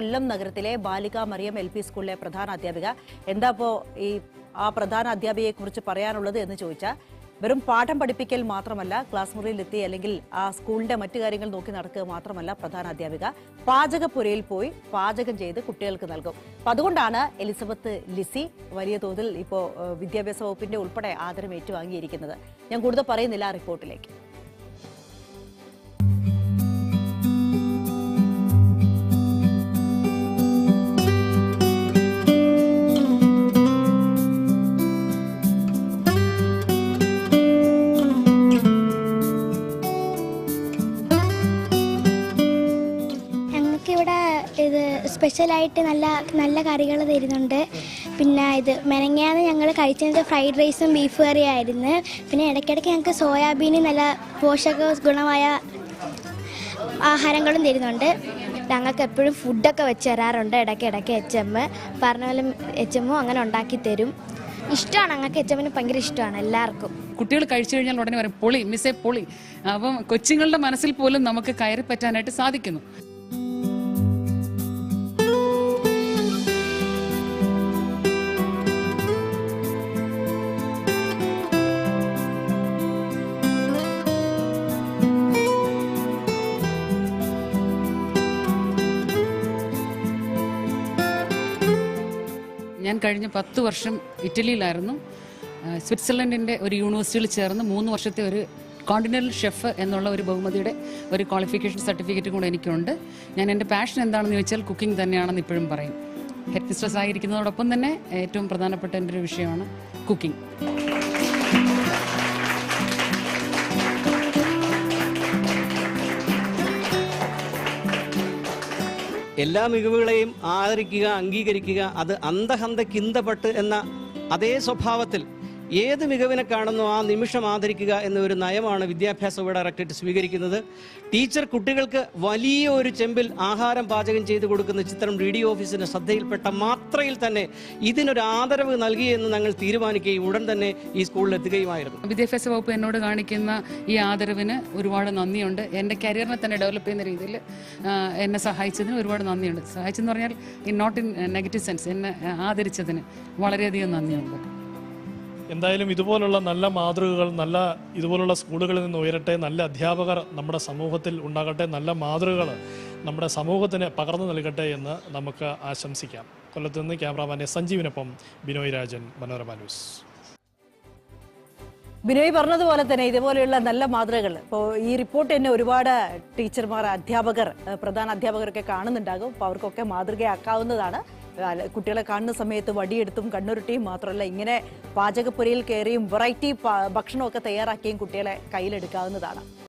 കൊല്ലം നഗരത്തിലെ ബാലിക Mariyam L P സ്കൂളിലെ പ്രധാന അധ്യാപിക. എന്താ ഇപ്പോ ഈ ആ പ്രധാന അധ്യാപികയെ കുറിച്ച് പറയാനുള്ളത് എന്ന് ചോദിച്ചാൽ വെറും പാഠം പഠിപ്പിക്കൽ മാത്രമല്ല ക്ലാസ് മുറിയിലെത്തി അല്ലെങ്കിൽ ആ സ്കൂളിന്റെ മറ്റു കാര്യങ്ങൾ നോക്കി നടക്കുക മാത്രമല്ല പ്രധാന അധ്യാപിക. പാചകപ്പുരയിൽ പോയി പാചകം ചെയ്ത് കുട്ടികൾക്ക് നൽകും. അപ്പൊ അതുകൊണ്ടാണ് എലിസബത്ത് ലിസി വലിയ തോതിൽ ഇപ്പോ വിദ്യാഭ്യാസ വകുപ്പിന്റെ ഉൾപ്പെടെ ആദരം ഏറ്റുവാങ്ങിയിരിക്കുന്നത് ഞാൻ കൂടുതൽ പറയുന്നില്ല റിപ്പോർട്ടിലേക്ക്. സ്പെഷ്യലായിട്ട് നല്ല നല്ല കറികൾ തരുന്നുണ്ട്. പിന്നെ ഇത് മെനങ്ങാന്ന് ഞങ്ങൾ കഴിച്ചത് ഫ്രൈഡ് റൈസും ബീഫ് കറിയായിരുന്നു. പിന്നെ ഇടയ്ക്കിടയ്ക്ക് ഞങ്ങൾക്ക് സോയാബീന് നല്ല പോഷക ഗുണമായ ആഹാരങ്ങളും തരുന്നുണ്ട്. ഞങ്ങൾക്ക് എപ്പോഴും ഫുഡൊക്കെ വെച്ച് തരാറുണ്ട് ഇടയ്ക്ക് ഇടയ്ക്ക് എച്ച് എം പറഞ്ഞ പോലെ എച്ച് എമ്മും അങ്ങനെ ഉണ്ടാക്കി തരും. ഇഷ്ടമാണ് ഞങ്ങൾക്ക് എച്ച് എമ്മിന് ഭയങ്കര ഇഷ്ടമാണ് എല്ലാവർക്കും. കുട്ടികൾ കഴിച്ചു കഴിഞ്ഞാൽ ഉടനെ പറയും പൊളി മിസ്സേ പൊളി. അപ്പം കൊച്ചുങ്ങളുടെ മനസ്സിൽ പോലും നമുക്ക് കയറി പറ്റാനായിട്ട് സാധിക്കുന്നു. ഞാൻ കഴിഞ്ഞ പത്ത് വർഷം ഇറ്റലിയിലായിരുന്നു. സ്വിറ്റ്സർലൻഡിന്റെ ഒരു യൂണിവേഴ്സിറ്റിയിൽ ചേർന്ന് മൂന്ന് വർഷത്തെ ഒരു കോണ്ടിനെന്റൽ ഷെഫ് എന്നുള്ള ഒരു ബഹുമതിയുടെ ഒരു ക്വാളിഫിക്കേഷൻ സർട്ടിഫിക്കറ്റ് കൂടെ എനിക്കുണ്ട്. ഞാൻ എന്റെ പാഷൻ എന്താണെന്ന് ചോദിച്ചാൽ കുക്കിംഗ് തന്നെയാണെന്ന് ഇപ്പോഴും പറയും. ഹെഡ് മിസ്ട്രസ് ആയിരിക്കുന്നതോടൊപ്പം തന്നെ ഏറ്റവും പ്രധാനപ്പെട്ട എന്റെ ഒരു വിഷയമാണ് കുക്കിംഗ് എല്ലാ മികവുകളെയും ആദരിക്കുക അംഗീകരിക്കുക അത് അന്ധഹന്ത കിന്തപ്പെട്ട് എന്ന അതേ സ്വഭാവത്തിൽ ഏത് മികവിനെ കാണുന്നു ആ നിമിഷം ആദരിക്കുക എന്ന ഒരു നയമാണ് വിദ്യാഭ്യാസ വകുപ്പ് ഡയറക്ടറേറ്റ് സ്വീകരിക്കുന്നത്. ടീച്ചർ കുട്ടികൾക്ക് വലിയ ഒരു ചെമ്പിൽ ആഹാരം പാചകം ചെയ്തു കൊടുക്കുന്ന ചിത്രം ഡി ഡി ഓഫീസിന്റെ ശ്രദ്ധയിൽപ്പെട്ട മാത്രയിൽ തന്നെ ഇതിനൊരു ആദരവ് നൽകി എന്ന് ഞങ്ങൾ തീരുമാനിക്കുകയും ഉടൻ തന്നെ ഈ സ്കൂളിൽ എത്തുകയുമായിരുന്നു. വിദ്യാഭ്യാസ വകുപ്പ് എന്നോട് കാണിക്കുന്ന ഈ ആദരവിന് ഒരുപാട് നന്ദിയുണ്ട്. എന്റെ കരിയറിനെ തന്നെ ഡെവലപ്പ് ചെയ്യുന്ന രീതിയിൽ എന്നെ സഹായിച്ചതിന് ഒരുപാട് നന്ദിയുണ്ട്. സഹായിച്ചെന്ന് പറഞ്ഞാൽ in not in negative sense എന്നെ ആദരിച്ചതിന് വളരെയധികം നന്ദിയുണ്ട്. എന്തായാലും ഇതുപോലുള്ള നല്ല മാതൃകകൾ നല്ല ഇതുപോലുള്ള സ്കൂളുകളിൽ നിന്ന് ഉയരട്ടെ നല്ല അധ്യാപകർ നമ്മുടെ സമൂഹത്തിൽ ഉണ്ടാകട്ടെ നല്ല മാതൃകകൾ നമ്മുടെ സമൂഹത്തിന് പകർന്നു നൽകട്ടെ എന്ന് നമുക്ക് ആശംസിക്കാം. കൊല്ലത്ത് നിന്ന് ക്യാമറാമാനെ സഞ്ജീവിനൊപ്പം ബിനോയ് രാജൻ മനോരമ ന്യൂസ്. ബിനോയ് പറഞ്ഞതുപോലെ തന്നെ ഇതുപോലെയുള്ള നല്ല മാതൃകകൾ ഇപ്പോൾ ഈ റിപ്പോർട്ട് തന്നെ ഒരുപാട് ടീച്ചർമാർ അധ്യാപകർ പ്രധാന അധ്യാപകരൊക്കെ കാണുന്നുണ്ടാകും. അപ്പോൾ അവർക്കൊക്കെ മാതൃകയാക്കാവുന്നതാണ്. കുട്ടികളെ കാണുന്ന സമയത്ത് വടിയെടുത്തും കണ്ണുരുട്ടിയും മാത്രമല്ല ഇങ്ങനെ പാചകപ്പുരയിൽ കയറിയും വെറൈറ്റി ഭക്ഷണമൊക്കെ തയ്യാറാക്കിയും കുട്ടികളെ കയ്യിലെടുക്കാവുന്നതാണ്.